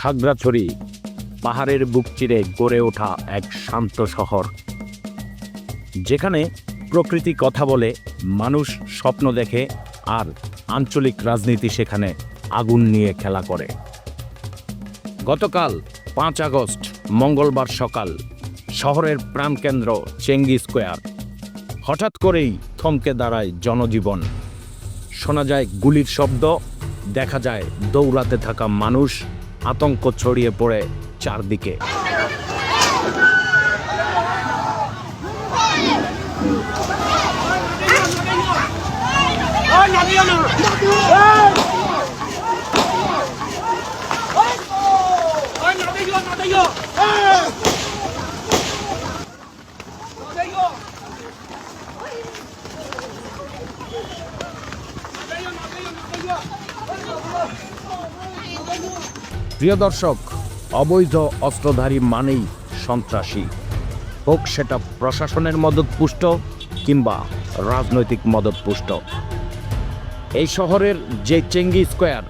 খাগড়াছড়ি, পাহাড়ের বুক চিরে গড়ে ওঠা এক শান্ত শহর। যেখানে প্রকৃতি কথা বলে, মানুষ স্বপ্ন দেখে আর আঞ্চলিক রাজনীতি সেখানে আগুন নিয়ে খেলা করে। গতকাল পাঁচ আগস্ট, মঙ্গলবার সকাল, শহরের প্রাণকেন্দ্র চেঙ্গি স্কোয়ার। হঠাৎ করেই থমকে দাঁড়ায় জনজীবন। শোনা যায় গুলির শব্দ, দেখা যায় দৌড়াতে থাকা মানুষ আতঙ্ক ছড়িয়ে পড়ে চারদিকে প্রিয় দর্শক, অবৈধ অস্ত্রধারী মানেই সন্ত্রাসী। হোক সেটা প্রশাসনের মদতপুষ্ট কিংবা রাজনৈতিক মদতপুষ্ট। এই শহরের যে চেঙ্গি স্কোয়ার,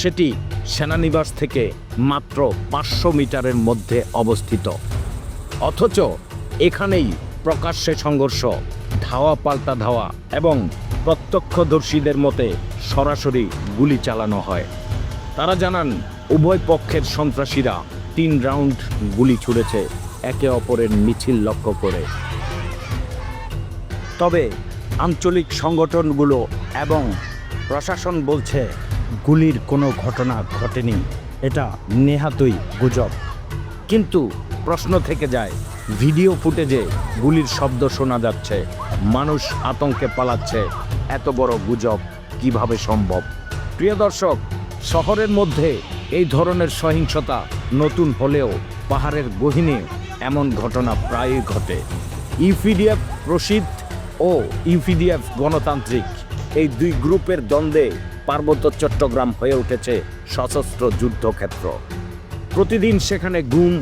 সেটি সেনানিবাস থেকে মাত্র পাঁচশো মিটারের মধ্যে অবস্থিত। অথচ এখানেই প্রকাশ্যে সংঘর্ষ, ধাওয়া পাল্টা ধাওয়া এবং প্রত্যক্ষদর্শীদের মতে সরাসরি গুলি চালানো হয়। তারা জানান উভয় পক্ষের সন্ত্রাসীরা তিন রাউন্ড গুলি ছুড়েছে, একে অপরের মিছিল লক্ষ্য করে। তবে আঞ্চলিক সংগঠনগুলো এবং প্রশাসন বলছে, গুলির কোনো ঘটনা ঘটেনি। এটা নেহাতই গুজব। কিন্তু প্রশ্ন থেকে যায়, ভিডিও ফুটেজে গুলির শব্দ শোনা যাচ্ছে। মানুষ আতঙ্কে পালাচ্ছে, এত বড় গুজব কীভাবে সম্ভব? প্রিয় দর্শক, শহরের মধ্যে এই ধরনের সহিংসতা নতুন হলেও পাহাড়ের গহিনে এমন ঘটনা প্রায়ই ঘটে। ইউপিডিএফ প্রসিদ্ধ ও ইউপিডিএফ গণতান্ত্রিক এই দুই গ্রুপের দ্বন্দ্বে পার্বত্য চট্টগ্রাম হয়ে উঠেছে সশস্ত্র যুদ্ধক্ষেত্র। প্রতিদিন সেখানে গুম,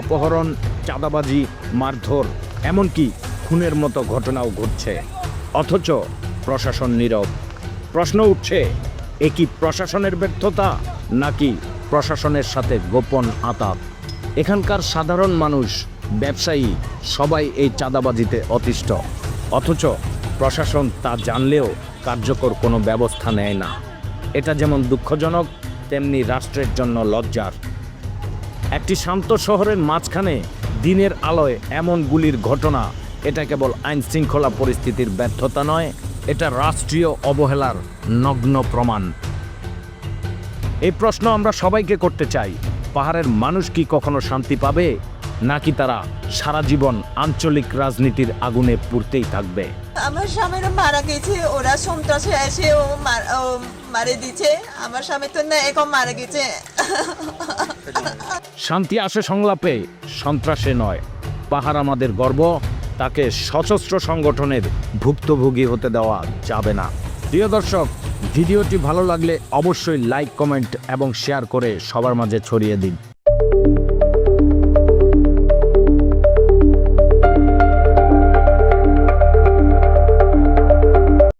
অপহরণ, চাঁদাবাজি, মারধর, এমনকি খুনের মতো ঘটনাও ঘটছে। অথচ প্রশাসন নীরব। প্রশ্ন উঠছে, এ কি প্রশাসনের ব্যর্থতা নাকি প্রশাসনের সাথে গোপন আতাত। এখানকার সাধারণ মানুষ, ব্যবসায়ী, সবাই এই চাঁদাবাজিতে অতিষ্ঠ। অথচ প্রশাসন তা জানলেও কার্যকর কোনো ব্যবস্থা নেয় না। এটা যেমন দুঃখজনক, তেমনি রাষ্ট্রের জন্য লজ্জার। একটি শান্ত শহরের মাঝখানে দিনের আলোয় এমন গুলির ঘটনা, এটা কেবল আইন শৃঙ্খলা পরিস্থিতির ব্যর্থতা নয়, এটা রাষ্ট্রীয় অবহেলার নগ্ন প্রমাণ। এই প্রশ্ন আমরা সবাইকে করতে চাই। পাহাড়ের মানুষ কি কখনো শান্তি পাবে? নাকি তারা সারা জীবন আঞ্চলিক রাজনীতির আগুনে পুড়তেই থাকবে? আমার স্বামীরা মারা গেছে ওরা সন্ত্রাসে এসে ও মার- দিছে আমার স্বামী তো না এখন মারা গেছে। শান্তি আসে সংলাপে সন্ত্রাসে নয়। পাহাড় আমাদের গর্ব তাকে সশস্ত্র সংগঠনের ভুক্তভোগী হতে দেওয়া যাবে না। প্রিয় দর্শক ভিডিওটি ভালো লাগলে অবশ্যই লাইক কমেন্ট এবং শেয়ার করে সবার মাঝে ছড়িয়ে দিন।